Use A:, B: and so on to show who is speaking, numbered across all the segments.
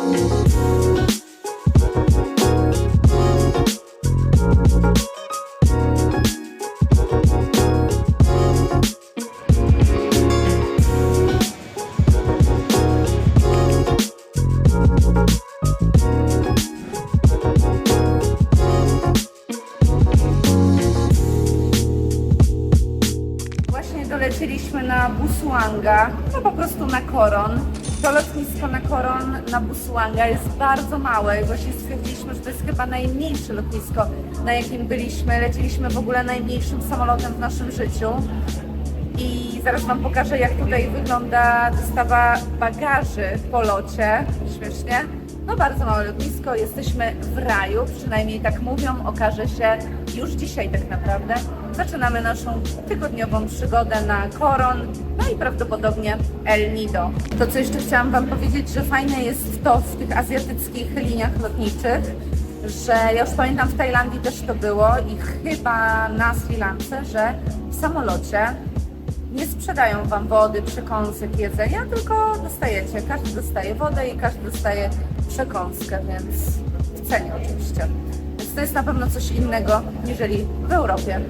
A: Właśnie bardzo małe i właśnie stwierdziliśmy, że to jest chyba najmniejsze lotnisko, na jakim byliśmy. Leciliśmy w ogóle najmniejszym samolotem w naszym życiu. I zaraz Wam pokażę, jak tutaj wygląda dostawa bagaży po locie. Śmiesznie. No bardzo małe lotnisko, jesteśmy w raju, przynajmniej tak mówią, okaże się już dzisiaj tak naprawdę. Zaczynamy naszą tygodniową przygodę na Koron, no i prawdopodobnie El Nido. To, co jeszcze chciałam Wam powiedzieć, że fajne jest to w tych azjatyckich liniach lotniczych, że ja już pamiętam w Tajlandii też to było i chyba na Sri Lance, że w samolocie nie sprzedają Wam wody, przekąsek, jedzenia, tylko dostajecie. Każdy dostaje wodę i każdy dostaje przekąskę, więc w cenie oczywiście. Więc to jest na pewno coś innego, niżeli w Europie.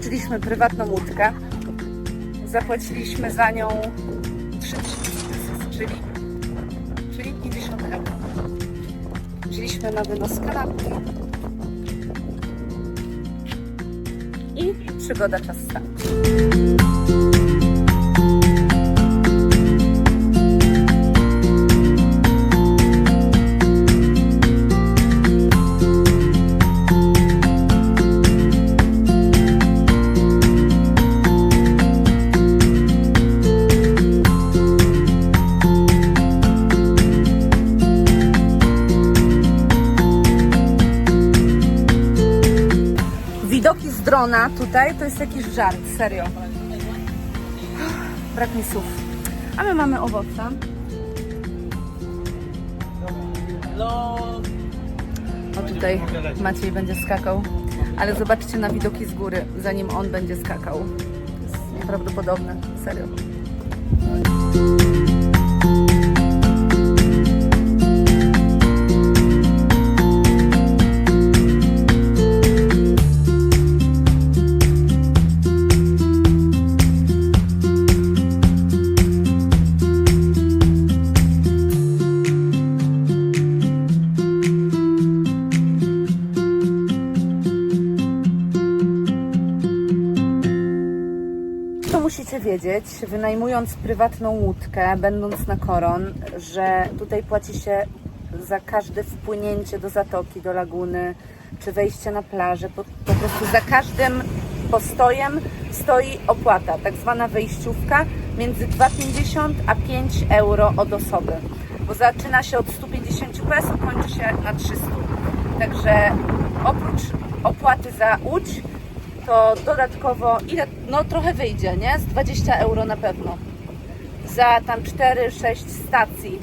A: Wypożyczyliśmy prywatną łódkę. Zapłaciliśmy za nią 3 czyli, czyli 50 euro. Wzięliśmy na wynos kanapki i przygoda czas start. Drona tutaj to jest jakiś żart, serio. Brak mi słów. A my mamy owoce. O tutaj Maciej będzie skakał. Ale zobaczcie na widoki z góry, zanim on będzie skakał. To jest nieprawdopodobne, serio. Powiedzieć, wynajmując prywatną łódkę, będąc na koron, że tutaj płaci się za każde wpłynięcie do zatoki, do laguny, czy wejście na plażę. Po, po prostu za każdym postojem stoi opłata, tak zwana wejściówka, między 2,50 a 5 euro od osoby. Bo zaczyna się od 150 peso, kończy się na 300. Także oprócz opłaty za łódź, to dodatkowo, ile, no trochę wyjdzie, nie? Z 20 euro na pewno. Za tam 4-6 stacji.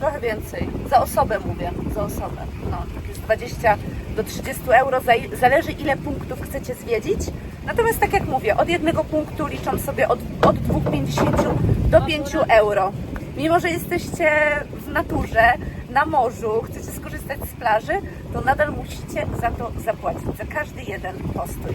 A: Trochę więcej. Za osobę mówię, za osobę. No, tak jest 20 do 30 euro, za- zależy ile punktów chcecie zwiedzić. Natomiast tak jak mówię, od jednego punktu liczą sobie od, od 2,50 do 5 euro. Mimo, że jesteście w naturze, na morzu, chcecie skorzystać z plaży, to nadal musicie za to zapłacić, za każdy jeden postój.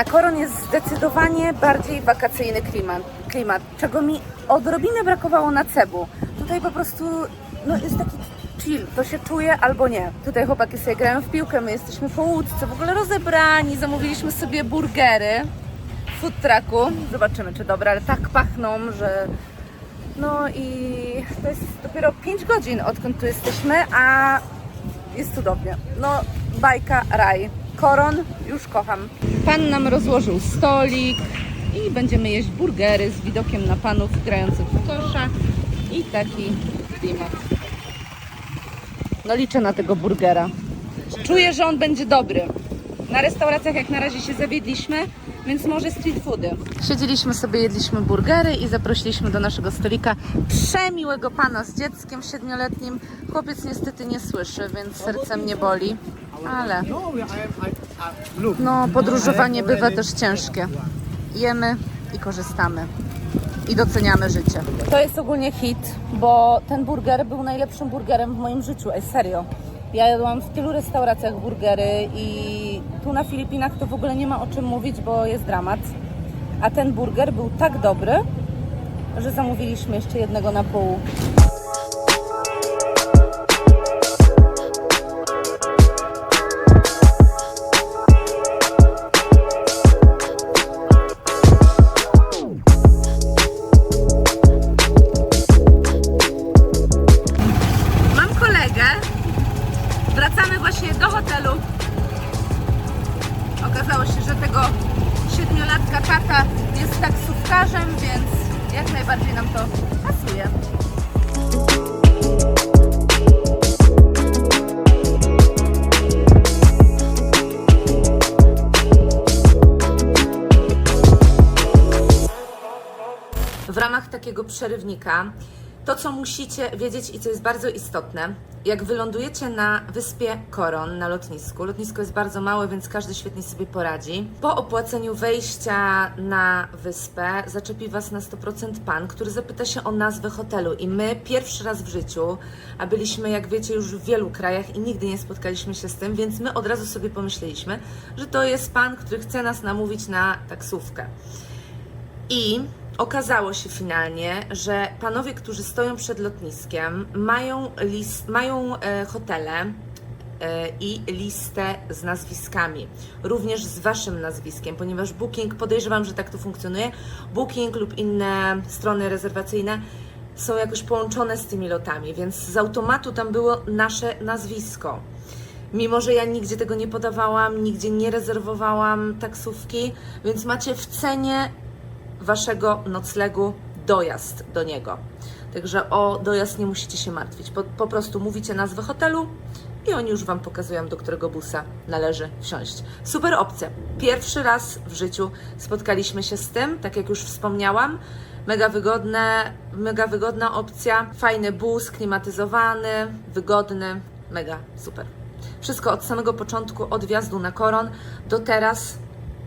A: Na Koron jest zdecydowanie bardziej wakacyjny klimat, klimat, czego mi odrobinę brakowało na Cebu. Tutaj po prostu no, jest taki chill, to się czuje albo nie. Tutaj chłopaki sobie grają w piłkę, my jesteśmy po łódce, w ogóle rozebrani, zamówiliśmy sobie burgery w food trucku. Zobaczymy, czy dobre, ale tak pachną, że... No i to jest dopiero 5 godzin, odkąd tu jesteśmy, a jest cudownie. No, bajka, raj. Koron, już kocham. Pan nam rozłożył stolik i będziemy jeść burgery z widokiem na panów grających w kosza i taki klimat. No liczę na tego burgera. Czuję, że on będzie dobry. Na restauracjach jak na razie się zawiedliśmy, więc może street foody. Siedzieliśmy sobie, jedliśmy burgery i zaprosiliśmy do naszego stolika przemiłego pana z dzieckiem siedmioletnim. Chłopiec niestety nie słyszy, więc serce mnie boli, ale
B: No,
A: podróżowanie bywa też ciężkie. Jemy i korzystamy. I doceniamy życie. To jest ogólnie hit, bo ten burger był najlepszym burgerem w moim życiu. Ej, serio. Ja jadłam w tylu restauracjach burgery i tu na Filipinach to w ogóle nie ma o czym mówić, bo jest dramat. A ten burger był tak dobry, że zamówiliśmy jeszcze jednego na pół. Przerywnika. To, co musicie wiedzieć i co jest bardzo istotne, jak wylądujecie na wyspie Koron, na lotnisku, lotnisko jest bardzo małe, więc każdy świetnie sobie poradzi. Po opłaceniu wejścia na wyspę zaczepi Was na 100% pan, który zapyta się o nazwę hotelu. I my pierwszy raz w życiu, a byliśmy, jak wiecie, już w wielu krajach i nigdy nie spotkaliśmy się z tym, więc my od razu sobie pomyśleliśmy, że to jest pan, który chce nas namówić na taksówkę. I okazało się finalnie, że panowie, którzy stoją przed lotniskiem, mają, list, mają e, hotele e, i listę z nazwiskami, również z waszym nazwiskiem, ponieważ Booking, podejrzewam, że tak to funkcjonuje, Booking lub inne strony rezerwacyjne są jakoś połączone z tymi lotami, więc z automatu tam było nasze nazwisko. Mimo, że ja nigdzie tego nie podawałam, nigdzie nie rezerwowałam taksówki, więc macie w cenie waszego noclegu dojazd do niego. Także o dojazd nie musicie się martwić. Po, po prostu mówicie nazwę hotelu i oni już Wam pokazują, do którego busa należy wsiąść. Super opcja. Pierwszy raz w życiu spotkaliśmy się z tym, tak jak już wspomniałam. Mega wygodne, mega wygodna opcja. Fajny bus, klimatyzowany, wygodny. Mega super. Wszystko od samego początku, od wjazdu na koron do teraz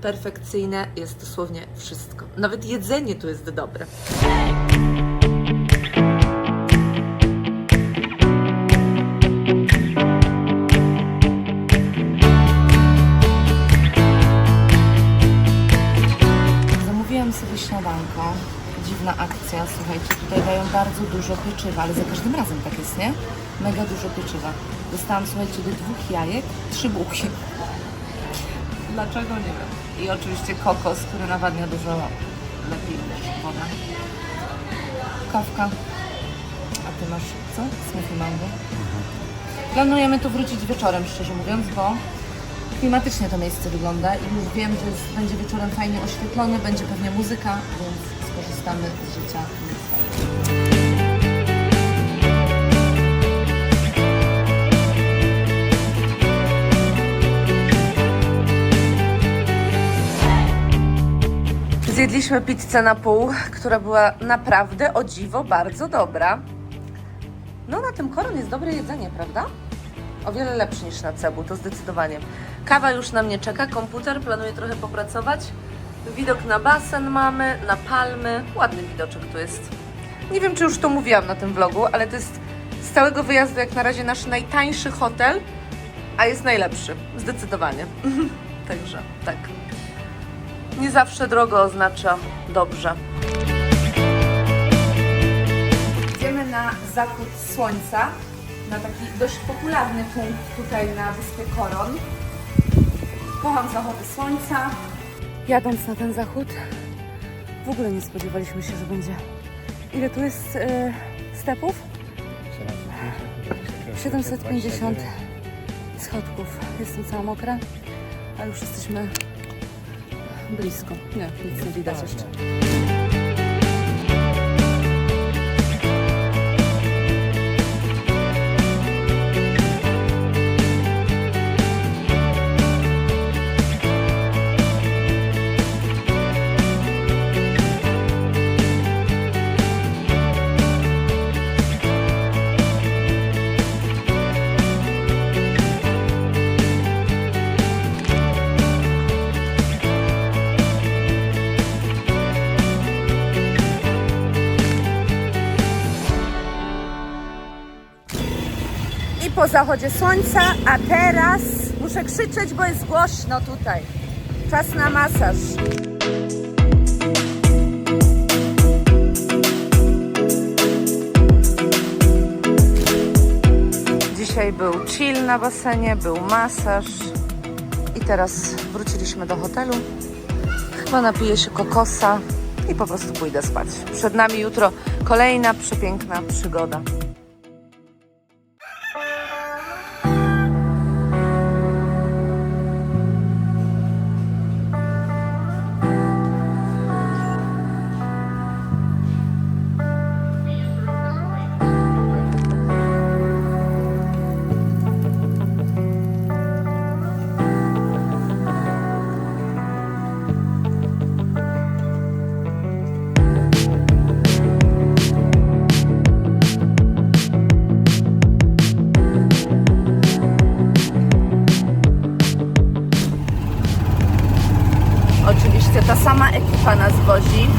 A: perfekcyjne jest dosłownie wszystko. Nawet jedzenie tu jest dobre. Zamówiłam sobie śniadanko. Dziwna akcja, słuchajcie, tutaj dają bardzo dużo pieczywa, ale za każdym razem tak jest, nie? Mega dużo pieczywa. Dostałam, słuchajcie, do dwóch jajek, trzy bułki. Dlaczego? Nie wiem. I oczywiście kokos, który nawadnia dużo lepiej niż woda. Kawka. A ty masz co? Smoothie mango. Planujemy tu wrócić wieczorem, szczerze mówiąc, bo klimatycznie to miejsce wygląda i już wiem, że jest, będzie wieczorem fajnie oświetlone, będzie pewnie muzyka, więc skorzystamy z życia nocnego. Zjedliśmy pizzę na pół, która była naprawdę o dziwo bardzo dobra. No na tym koron jest dobre jedzenie, prawda? O wiele lepsze niż na cebu, to zdecydowanie. Kawa już na mnie czeka, komputer, planuję trochę popracować. Widok na basen mamy, na palmy. Ładny widoczek tu jest. Nie wiem, czy już to mówiłam na tym vlogu, ale to jest z całego wyjazdu jak na razie nasz najtańszy hotel, a jest najlepszy. Zdecydowanie. Także tak. Nie zawsze drogo oznacza dobrze. Idziemy na zachód słońca, na taki dość popularny punkt tutaj na wyspie Koron. Kocham zachody słońca. Jadąc na ten zachód, w ogóle nie spodziewaliśmy się, że będzie. Ile tu jest e, stepów? 750 schodków. Jestem cała mokra, ale już jesteśmy blisko. Nie, nic nie widać jeszcze. Po zachodzie słońca, a teraz muszę krzyczeć, bo jest głośno tutaj. Czas na masaż. Dzisiaj był chill na basenie, był masaż i teraz wróciliśmy do hotelu. Chyba napiję się kokosa i po prostu pójdę spać. Przed nami jutro kolejna przepiękna przygoda. sama ekipa nas wozi.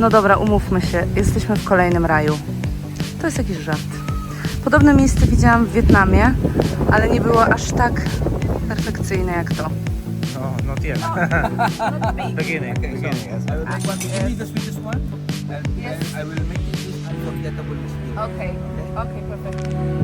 C: No dobra, umówmy się, jesteśmy w kolejnym raju. To jest jakiś żart. Podobne miejsce widziałam w Wietnamie, ale nie było aż tak perfekcyjne jak to.
B: No, not yet. beginning. beginning. Yes.
D: I will make one. Give me the sweetest one, and
A: Yes.
D: I will make it this unforgettable experience.
A: Okej, perfekt. Idziemy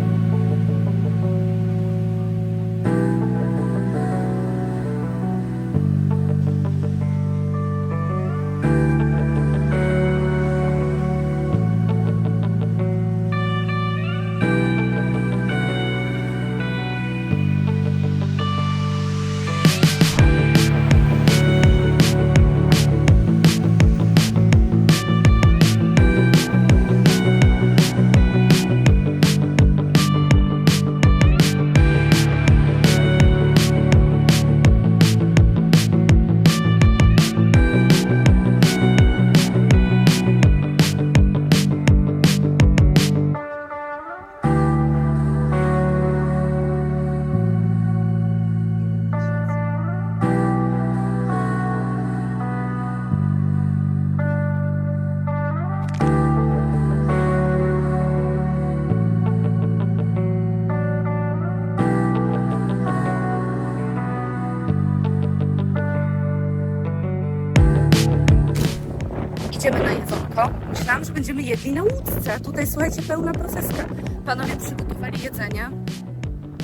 A: na łódce. Tutaj, słuchajcie, pełna proceska. Panowie przygotowali jedzenie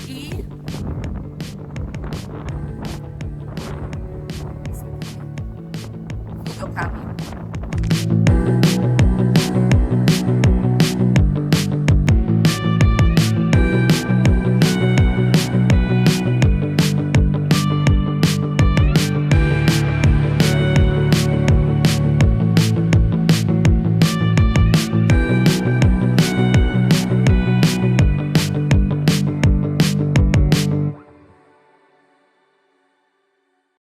A: i... Widokami.